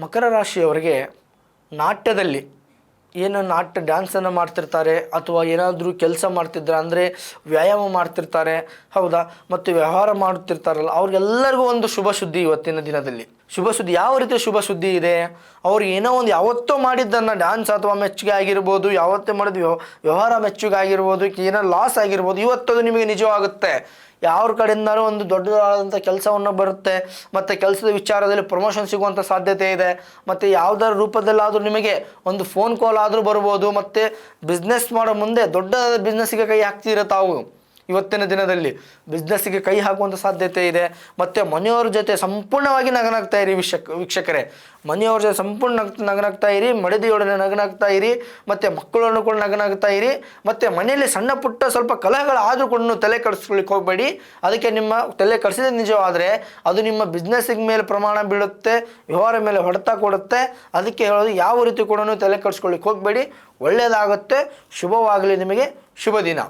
ಮಕರ ರಾಶಿಯವರಿಗೆ ನಾಟ್ಯದಲ್ಲಿ ಏನು ನಾಟ್ಯ ಡ್ಯಾನ್ಸನ್ನು ಮಾಡ್ತಿರ್ತಾರೆ ಅಥವಾ ಏನಾದರೂ ಕೆಲಸ ಮಾಡ್ತಿದ್ರೆ ಅಂದರೆ ವ್ಯಾಯಾಮ ಮಾಡ್ತಿರ್ತಾರೆ, ಹೌದಾ? ಮತ್ತು ವ್ಯವಹಾರ ಮಾಡುತ್ತಿರ್ತಾರಲ್ಲ, ಅವ್ರಿಗೆಲ್ಲರಿಗೂ ಒಂದು ಶುಭ ಸುದ್ದಿ ಇವತ್ತಿನ ದಿನದಲ್ಲಿ. ಶುಭ ಸುದ್ದಿ ಯಾವ ರೀತಿ ಶುಭ ಸುದ್ದಿ ಇದೆ? ಅವ್ರಿಗೆ ಏನೋ ಒಂದು ಯಾವತ್ತೋ ಮಾಡಿದ್ದನ್ನು ಡ್ಯಾನ್ಸ್ ಅಥವಾ ಮೆಚ್ಚುಗೆ ಆಗಿರ್ಬೋದು, ಯಾವತ್ತೇ ಮಾಡಿದ ವ್ಯವ- ವ್ಯವಹಾರ ಮೆಚ್ಚುಗೆ ಆಗಿರ್ಬೋದು, ಏನೋ ಲಾಸ್ ಆಗಿರ್ಬೋದು, ಇವತ್ತದು ನಿಮಗೆ ನಿಜವಾಗುತ್ತೆ. ಯಾರ ಕಡೆಯಿಂದನೂ ಒಂದು ದೊಡ್ಡದಾದಂಥ ಕೆಲಸವನ್ನು ಬರುತ್ತೆ. ಮತ್ತು ಕೆಲಸದ ವಿಚಾರದಲ್ಲಿ ಪ್ರಮೋಷನ್ ಸಿಗುವಂಥ ಸಾಧ್ಯತೆ ಇದೆ. ಮತ್ತು ಯಾವುದರ ರೂಪದಲ್ಲಾದರೂ ನಿಮಗೆ ಒಂದು ಫೋನ್ ಕಾಲ್ ಆದರೂ ಬರ್ಬೋದು. ಮತ್ತು ಬಿಸ್ನೆಸ್ ಮಾಡೋ ಮುಂದೆ ದೊಡ್ಡದಾದ ಬಿಸ್ನೆಸ್ಸಿಗೆ ಕೈ ಹಾಕ್ತೀರ ತಾವು? ಇವತ್ತಿನ ದಿನದಲ್ಲಿ ಬಿಸ್ನೆಸ್ಸಿಗೆ ಕೈ ಹಾಕುವಂಥ ಸಾಧ್ಯತೆ ಇದೆ. ಮತ್ತು ಮನೆಯವ್ರ ಜೊತೆ ಸಂಪೂರ್ಣವಾಗಿ ನಗನಾಗ್ತಾ ಇರಿ ವೀಕ್ಷಕ್ ವೀಕ್ಷಕರೇ. ಮನೆಯವ್ರ ಜೊತೆ ಸಂಪೂರ್ಣ ನಗ್, ನಗನಾಗ್ತಾ ಇರಿ, ಮಡದಿಯೊಡನೆ ನಗನಾಗ್ತಾ ಇರಿ, ಮತ್ತು ಮಕ್ಕಳನ್ನು ಕೂಡ ನಗನಾಗ್ತಾ ಇರಿ, ಮತ್ತು ಮನೆಯಲ್ಲಿ ಸಣ್ಣ ಪುಟ್ಟ ಸ್ವಲ್ಪ ಕಲಹಗಳಾದರೂ ಕೂಡ ತಲೆ ಕಡಿಸ್ಕೊಳ್ಳಿಕ್ಕೆ ಹೋಗಬೇಡಿ. ಅದಕ್ಕೆ ನಿಮ್ಮ ತಲೆ ಕಡಿಸಿದ ನಿಜವಾದರೆ ಅದು ನಿಮ್ಮ ಬಿಸ್ನೆಸ್ಸಿಗೆ ಮೇಲೆ ಪ್ರಮಾಣ ಬೀಳುತ್ತೆ, ವ್ಯವಹಾರ ಮೇಲೆ ಹೊಡೆತ ಕೊಡುತ್ತೆ. ಅದಕ್ಕೆ ಹೇಳೋದು ಯಾವ ರೀತಿ ಕೂಡ ತಲೆ ಕಡಿಸ್ಕೊಳ್ಳಿಕ್ಕೆ ಹೋಗಬೇಡಿ. ಒಳ್ಳೆಯದಾಗುತ್ತೆ ಶುಭವಾಗಲಿ ನಿಮಗೆ. ಶುಭ ದಿನ.